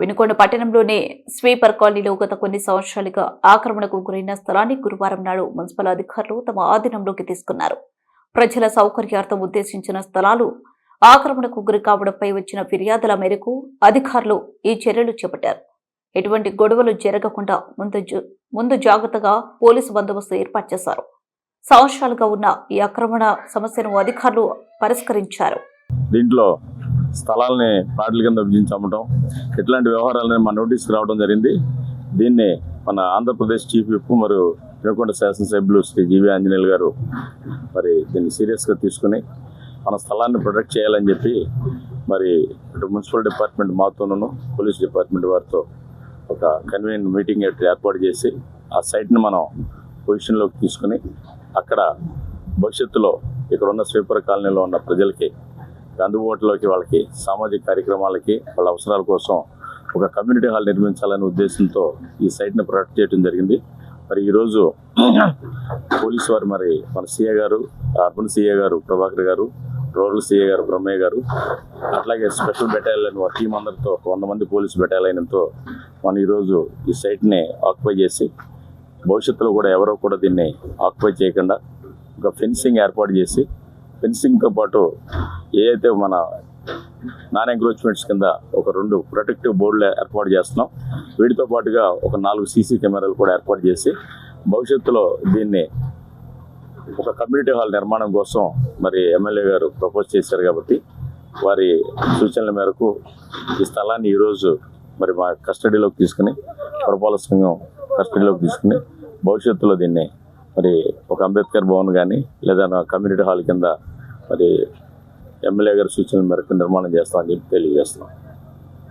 వినుకొండ పట్టణంలోని స్వీపర్ కాలనీలో గత కొన్ని సంవత్సరాలుగా ఆక్రమణకు గురైన స్థలాన్ని గురువారం నాడు మున్సిపల్ అధికారులు తమ ఆధీనంలోకి తీసుకున్నారు. ప్రజల సౌకర్యార్థం ఉద్దేశించిన స్థలాలు ఆక్రమణకు గురి కావడంపై వచ్చిన ఫిర్యాదుల మేరకు అధికారులు ఈ చర్యలు చేపట్టారు. ఎటువంటి గొడవలు జరగకుండా ముందు ముందు జాగ్రత్తగా పోలీసు బందోబస్తు ఏర్పాటు చేశారు. సంవత్సరాలుగా ఉన్న ఈ ఆక్రమణ సమస్యను అధికారులు పరిష్కరించారు. దీంట్లో స్థలాలని ప్లాట్ల కింద విభజించి అమ్మటం ఇట్లాంటి వ్యవహారాలని మన నోటీస్కి రావడం జరిగింది. దీన్ని మన ఆంధ్రప్రదేశ్ చీఫ్ విప్ మరియు వినుకొండ శాసనసభ్యులు శ్రీ జీవి ఆంజనేయులు గారు మరి దీన్ని సీరియస్గా తీసుకుని మన స్థలాన్ని ప్రొటెక్ట్ చేయాలని చెప్పి మరి ఇటు మున్సిపల్ డిపార్ట్మెంట్ మాతోనూ పోలీస్ డిపార్ట్మెంట్ వారితో ఒక కన్వీన్ మీటింగ్ ఏర్పాటు చేసి ఆ సైట్ని మనం పొజిషన్లోకి తీసుకుని అక్కడ భవిష్యత్తులో ఇక్కడ ఉన్న స్వీపర్ కాలనీలో ఉన్న ప్రజలకి అందుబాటులోకి వాళ్ళకి సామాజిక కార్యక్రమాలకి వాళ్ళ అవసరాల కోసం ఒక కమ్యూనిటీ హాల్ నిర్మించాలనే ఉద్దేశంతో ఈ సైట్ని ప్రొటెక్ట్ చేయడం జరిగింది. మరి ఈరోజు పోలీసు వారు మరి మన సీఏ గారు అర్బన్ సీఏ గారు ప్రభాకర్ గారు రూరల్ సీఏ గారు బ్రహ్మయ్య గారు అట్లాగే స్పెషల్ బెటాలియన్ టీం అందరితో వంద మంది పోలీసు బెటాలియన్తో మనం ఈరోజు ఈ సైట్ని ఆక్యుపై చేసి భవిష్యత్తులో కూడా ఎవరో కూడా దీన్ని ఆక్యుపై చేయకుండా ఒక ఫెన్సింగ్ ఏర్పాటు చేసి ఫెన్సింగ్తో పాటు ఏదైతే మన నాన్ ఎంక్రోచ్మెంట్స్ కింద ఒక రెండు ప్రొటెక్టివ్ బోర్డులు ఏర్పాటు చేస్తున్నాం వీటితో పాటుగా ఒక నాలుగు సీసీ కెమెరాలు కూడా ఏర్పాటు చేసి భవిష్యత్తులో దీన్ని ఒక కమ్యూనిటీ హాల్ నిర్మాణం కోసం మరి ఎమ్మెల్యే గారు ప్రపోజ్ చేశారు కాబట్టి వారి సూచనల మేరకు ఈ స్థలాన్ని ఈరోజు మరి మా కస్టడీలోకి తీసుకుని పురపాలక సంఘం కస్టడీలోకి తీసుకుని భవిష్యత్తులో దీన్ని మరి ఒక అంబేద్కర్ భవన్ కానీ లేదా కమ్యూనిటీ హాల్ కింద మరి ఎమ్మెల్యే గారి సూచనల మేరకు నిర్మాణం చేస్తామని చెప్పి తెలియజేస్తున్నాం.